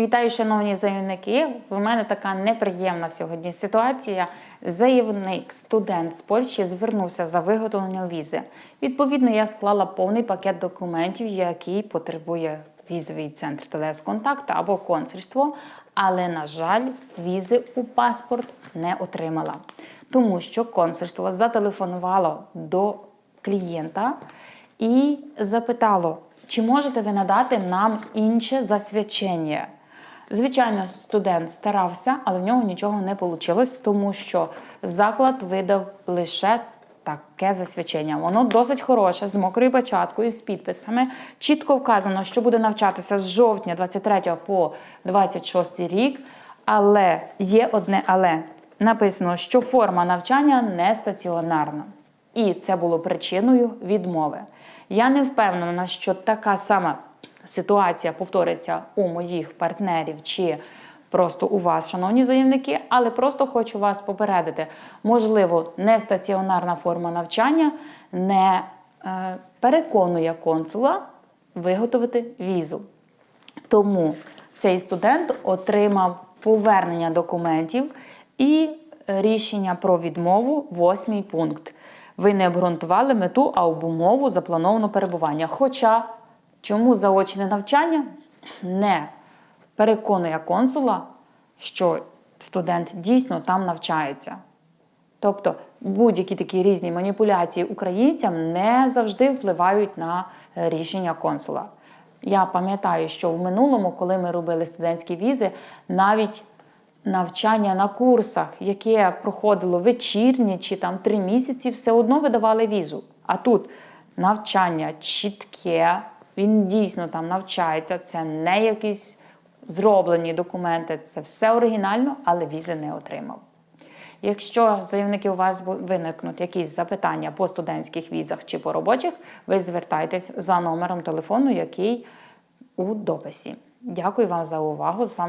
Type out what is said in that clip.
Вітаю, шановні заявники. У мене така неприємна сьогодні ситуація. Заявник, студент з Польщі звернувся за виготовленням візи. Відповідно, я склала повний пакет документів, який потребує візовий центр телесконтакту або консульство. Але, на жаль, візи у паспорт не отримала, тому що консульство зателефонувало до клієнта і запитало, чи можете ви надати нам інше засвідчення. Звичайно, студент старався, але в нього нічого не вийшло, тому що заклад видав лише таке засвідчення. Воно досить хороше, з мокрою печаткою, з підписами. Чітко вказано, що буде навчатися з жовтня 23 по 26 рік. Але є одне але. Написано, що форма навчання не стаціонарна. І це було причиною відмови. Я не впевнена, що така сама ситуація повториться у моїх партнерів чи просто у вас, шановні заявники, але просто хочу вас попередити. Можливо, не стаціонарна форма навчання не е, переконує консула виготовити візу. Тому цей студент отримав повернення документів і рішення про відмову, восьмий пункт. Ви не обґрунтували мету або умову запланованого перебування. Хоча чому заочне навчання не переконує консула, що студент дійсно там навчається. Тобто будь-які такі різні маніпуляції українцям не завжди впливають на е, рішення консула. Я пам'ятаю, що в минулому, коли ми робили студентські візи, навіть навчання на курсах, яке проходило вечірні чи там три місяці, все одно видавали візу. А тут навчання чітке, він дійсно там навчається, це не якісь зроблені документи, це все оригінально, але візи не отримав. Якщо заявники у вас виникнуть якісь запитання по студентських візах чи по робочих, ви звертайтесь за номером телефону, який у дописі. Дякую вам за увагу. З вами